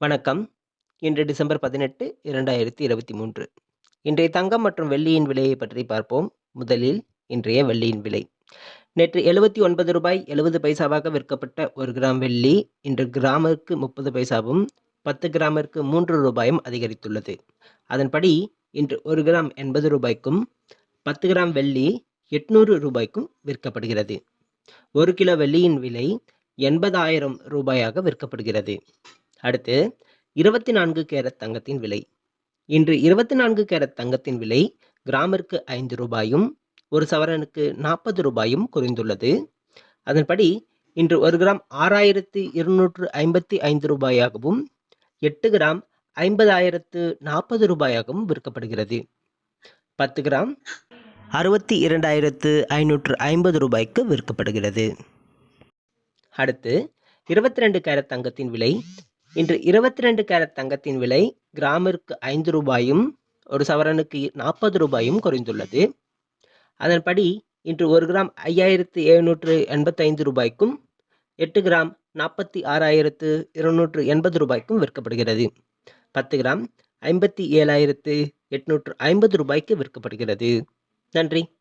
வணக்கம். இன்று டிசம்பர் 18, 2023. இன்றைய தங்கம் மற்றும் வெள்ளியின் விலையை பற்றி பார்ப்போம். முதலில் இன்றைய வெள்ளியின் விலை. நேற்று எழுபத்தி ஒன்பது ரூபாய் எழுபது பைசாவாக விற்கப்பட்ட ஒரு கிராம் வெள்ளி இன்று கிராமிற்கு 30 பைசாவும், 10 கிராமிற்கு மூன்று ரூபாயும் அதிகரித்துள்ளது. அதன்படி இன்று ஒரு கிராம் எண்பது ரூபாய்க்கும் பத்து கிராம் வெள்ளி எட்நூறு ரூபாய்க்கும் விற்கப்படுகிறது. ஒரு கிலோ வெள்ளியின் விலை எண்பதாயிரம் ரூபாயாக விற்கப்படுகிறது. அடுத்து இருபத்தி நான்கு கேரட் தங்கத்தின் விலை. இன்று இருபத்தி நான்கு கேரட் தங்கத்தின் விலை கிராமிற்கு ஐந்து ரூபாயும் ஒரு சவரனுக்கு நாற்பது ரூபாயும் குறைந்துள்ளது. அதன்படி இன்று ஒரு கிராம் ஆறாயிரத்து இருநூற்று ஐம்பத்தி ஐந்து ரூபாயாகவும் எட்டு கிராம் ஐம்பதாயிரத்து நாற்பது ரூபாயாகவும் விற்கப்படுகிறது. பத்து கிராம் அறுபத்தி இரண்டாயிரத்து ஐநூற்று ஐம்பது ரூபாய்க்கு விற்கப்படுகிறது. அடுத்து இருபத்தி ரெண்டு கேரட் தங்கத்தின் விலை இன்று இருபத்தி ரெண்டு கேரட் தங்கத்தின் விலை கிராமிற்கு ஐந்து ரூபாயும் ஒரு சவரனுக்கு நாற்பது ரூபாயும் குறைந்துள்ளது. அதன்படி இன்று ஒரு கிராம் ஐயாயிரத்து எழுநூற்று எண்பத்தைந்து ரூபாய்க்கும் எட்டு கிராம் நாற்பத்தி ஆறாயிரத்து இருநூற்று எண்பது ரூபாய்க்கும் விற்கப்படுகிறது. பத்து கிராம் ஐம்பத்தி ஏழாயிரத்து எட்நூற்று ஐம்பது ரூபாய்க்கு விற்கப்படுகிறது. நன்றி.